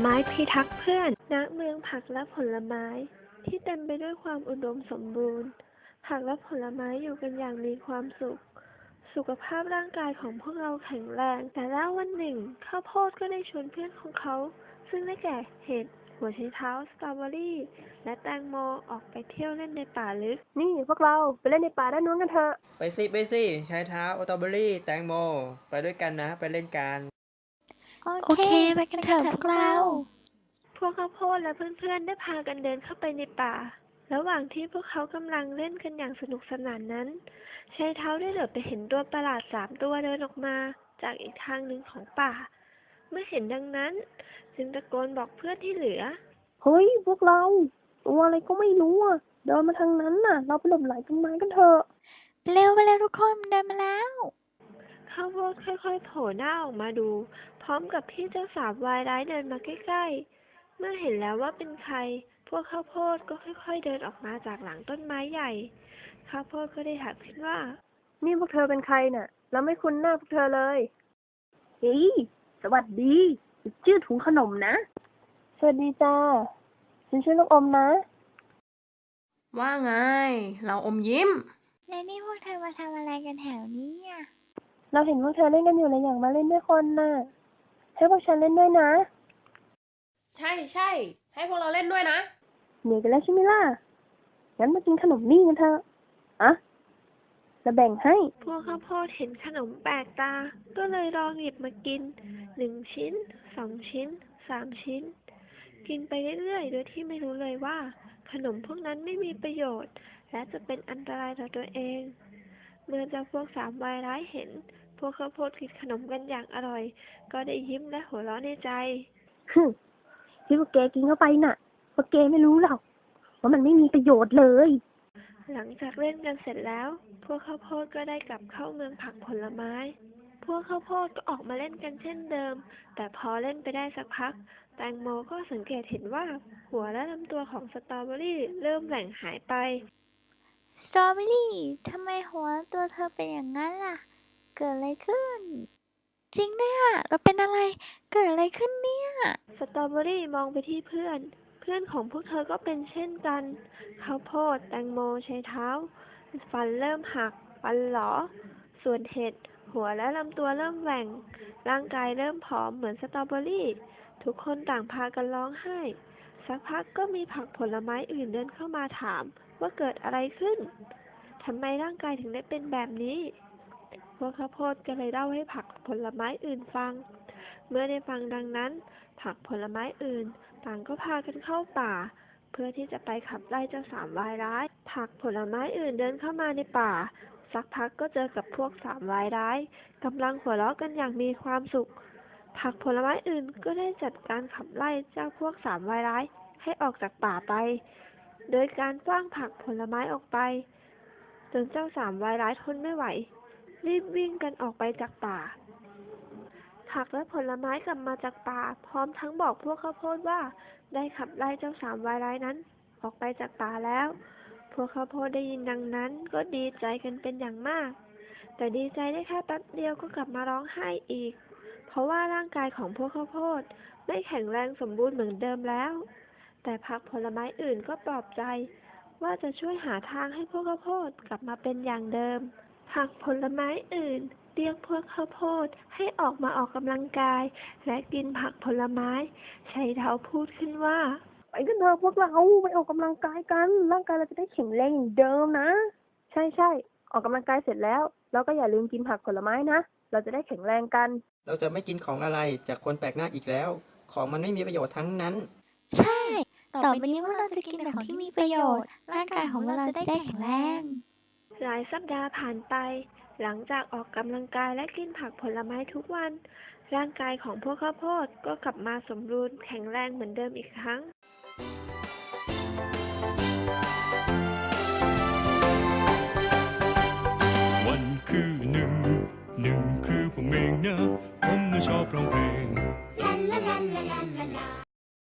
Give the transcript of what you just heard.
ไม้พิทักษ์เพื่อนณเมืองผักและผลไม้ ที่เต็มไปด้วยความอุดมสมบูรณ์ ผักและผลไม้อยู่กันอย่างมีความสุข สุขภาพร่างกายของพวกเราแข็งแรง แต่แล้ววันหนึ่ง ข้าวโพดก็ได้ชวนเพื่อนของเขา ซึ่งได้แก่เห็ดหัวไชเท้าสตรอเบอรี่ และแตงโมออกไปเที่ยวเล่นในป่าลึก นี่พวกเราไปเล่นในป่าด้านนู้นกันเถอะ ไปสิไปสิใช้เท้าสตรอเบอรี่ แตงโม ไปด้วยกันนะ ไปเล่นกัน โอเค ไปกันเถอะพวกเรา พวกข้าวโพดและเพื่อนๆได้พากันเดินเข้าไปในป่า ระหว่างที่พวกเขากำลังเล่นกันอย่างสนุกสนานนั้นชายเท้าได้เหลือบไปเห็นตัวประหลาดสามตัวเดินออกมา จากอีกทางหนึ่งของป่า เมื่อเห็นดังนั้น จึงตะโกนบอกเพื่อนที่เหลือ เฮ้ย พวกเรา ตัวอะไรก็ไม่รู้อะ เดินมาทางนั้นน่ะ เราไปหลบไหลต้นไม้กันเถอะ เร็วไปเร็วทุกคนเดินมาแล้วข้าวโพดค่อยๆโผล่หน้าออกมาดู พร้อมกับที่เจ้าสาววายร้ายเดินมาใกล้ๆ เมื่อเห็นแล้วว่าเป็นใคร พวกข้าวโพดก็ค่อยๆเดินออกมาจากหลังต้นไม้ใหญ่ ข้าวโพดก็ได้ถามขึ้นว่า นี่พวกเธอเป็นใครน่ะ เราไม่คุ้นหน้าพวกเธอเลย เฮ้ย สวัสดีชื่อถุงขนมนะ สวัสดีจ้า ฉันชื่อลูกอมนะ ว่าไง เราอมยิ้ม และนี่พวกเธอมาทำอะไรกันแถวนี้อะ เราเห็นพวกเธอเล่นกันอยู่เลยอยากมาเล่นด้วยคนน่ะ ให้พวกฉันเล่นด้วยนะ ใช่ใช่ ให้พวกเราเล่นด้วยนะ เหนื่อยกันแล้วใช่ไหมล่ะ งั้นมากินขนมนี่กันเถอะอะจะแบ่งให้ พวกข้าวโพดเห็นขนมแปลกตา ก็เลยลองหยิบมากินหนึ่งชิ้นสองชิ้นสามชิ้น กินไปเรื่อยๆ โดยที่ไม่รู้เลยว่า ขนมพวกนั้นไม่มีประโยชน์ และจะเป็นอันตรายต่อตัวเอง เมื่อเจ้าพวกสามวายร้ายเห็น พวกข้าวโพดกินขนมกันอย่างอร่อย ก็ได้ยิ้มและหัวเราะในใจฮึมที่พวกแกกินเข้าไปน่ะพวกแกไม่รู้หรอกว่ามันไม่มีประโยชน์เลย หลังจากเล่นกันเสร็จแล้ว พวกข้าวโพดก็ได้กลับเข้าเมืองผักผลไม้ พวกข้าวโพดก็ออกมาเล่นกันเช่นเดิม แต่พอเล่นไปได้สักพัก แตงโมก็สังเกตเห็นว่าหัวและลำตัวของสตรอเบอรี่เริ่มแหว่งหายไป สตรอเบอรี่ทำไมหัวตัวเธอเป็นอย่างนั้นล่ะ เกิดอะไรขึ้น จริงด้วยอะเราเป็นอะไร เกิดอะไรขึ้นเนี่ย สตรอเบอรี่มองไปที่เพื่อน เพื่อนของพวกเธอก็เป็นเช่นกันข้าวโพดแตงโมใช้เท้า ฟันเริ่มหัก ฟันหลอ ส่วนเห็ด หัวและลำตัวเริ่มแหว่ง ร่างกายเริ่มผอมเหมือนสตรอเบอรี่ ทุกคนต่างพากันร้องไห้ สักพักก็มีผักผลไม้อื่นเดินเข้ามาถามว่าเกิดอะไรขึ้นทำไมร่างกายถึงได้เป็นแบบนี้ พวกข้าวโพดก็เลยเล่าให้ผักผลไม้อื่นฟัง เมื่อได้ฟังดังนั้น ผักผลไม้อื่น ต่างก็พากันเข้าป่า เพื่อที่จะไปขับไล่เจ้าสามวายร้าย ผักผลไม้อื่นเดินเข้ามาในป่า สักพักก็เจอกับพวกสามวายร้ายกำลังหัวเราะกันอย่างมีความสุข ผักผลไม้อื่นก็ได้จัดการขับไล่เจ้าพวกสามวายร้ายให้ออกจากป่าไป โดยการกว้างผักผลไม้ออกไป จนเจ้าสามวายร้ายทนไม่ไหว รีบวิ่งกันออกไปจากป่า ผักและผลไม้กลับมาจากป่า พร้อมทั้งบอกพวกข้าวโพดว่า ได้ขับไล่เจ้าสามวายร้ายนั้น ออกไปจากป่าแล้ว พวกข้าวโพดได้ยินดังนั้น ก็ดีใจกันเป็นอย่างมาก แต่ดีใจได้แค่แป๊บเดียวก็กลับมาร้องไห้อีก เพราะว่าร่างกายของพวกข้าวโพดไม่แข็งแรงสมบูรณ์เหมือนเดิมแล้ว แต่ผักผลไม้อื่นก็ปลอบใจ ว่าจะช่วยหาทางให้พวกข้าวโพดกลับมาเป็นอย่างเดิม ผักผลไม้อื่นเรียกพวกข้าวโพดให้ออกมาออกกำลังกาย และกินผักผลไม้ชัยเท้าพูดขึ้นว่า ไปกันเถอะพวกเราไปออกกำลังกายกัน ร่างกายเราจะได้แข็งแรงอย่างเดิมนะ ใช่ใช่ออกกำลังกายเสร็จแล้ว เราก็อย่าลืมกินผักผลไม้นะ เราจะได้แข็งแรงกัน เราจะไม่กินของอะไรจากคนแปลกหน้าอีกแล้ว ของมันไม่มีประโยชน์ทั้งนั้น ใช่ ต่อไปนี้พวกเราจะกินแต่ของที่มีประโยชน์ ร่างกายของเราจะได้แข็งแรง หลายสัปดาห์ผ่านไป หลังจากออกกำลังกายและกินผักผลไม้ทุกวัน ร่างกายของพวกข้าวโพดก็กลับมาสมบูรณ์แข็งแรงเหมือนเดิมอีกครั้ง